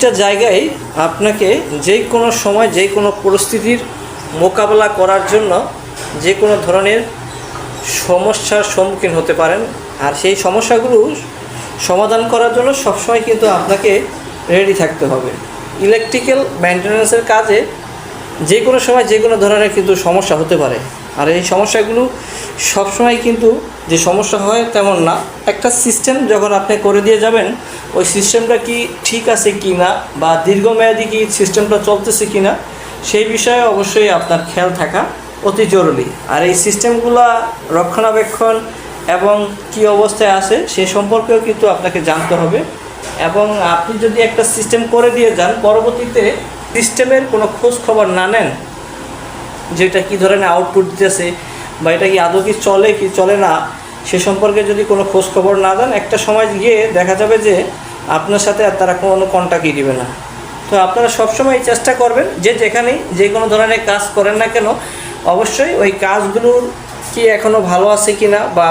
প্রতিটা জায়গায় আপনাকে যে কোনো সময়, যে কোনো পরিস্থিতির মোকাবেলা করার জন্য যে কোনো ধরনের সমস্যার সম্মুখীন হতে পারেন। আর সেই সমস্যাগুলো সমাধান করার জন্য সবসময় কিন্তু আপনাকে রেডি থাকতে হবে। ইলেকট্রিক্যাল মেনটেন্যান্সের কাজে যে কোনো সময়, যে কোনো ধরনের কিন্তু সমস্যা হতে পারে। আর এই সমস্যাগুলো সবসময় কিন্তু যে সমস্যা হয় তেমন না। একটা সিস্টেম যখন আপনি করে দিয়ে যাবেন ওই সিস্টেমটা কি ঠিক আছে কি না বা দীর্ঘমেয়াদী কি সিস্টেমটা চলতেছে কি না সেই বিষয়ে অবশ্যই আপনার খেয়াল থাকা অতি জরুরি। আর এই সিস্টেমগুলো রক্ষণাবেক্ষণ এবং কি অবস্থায় আছে সে সম্পর্কেও কিন্তু আপনাকে জানতে হবে এবং আপনি যদি একটা সিস্টেম করে দিয়ে যান, পরবর্তীতে সিস্টেমের কোনো খোঁজ খবর না নেন যে এটা কী ধরনের আউটপুট দিতেছে বা এটা কি আদৌ কি চলে কি চলে না, সে সম্পর্কে যদি কোনো খোঁজ খবর না দেন, একটা সময় গিয়ে দেখা যাবে যে আপনার সাথে আর তারা কোনো কন্ট্যাক্টই দিবে না। তো আপনারা সবসময় এই চেষ্টা করবেন যে যেখানেই যে কোনো ধরনের কাজ করেন না কেন, অবশ্যই ওই কাজগুলোর কি এখনও ভালো আছে কি না বা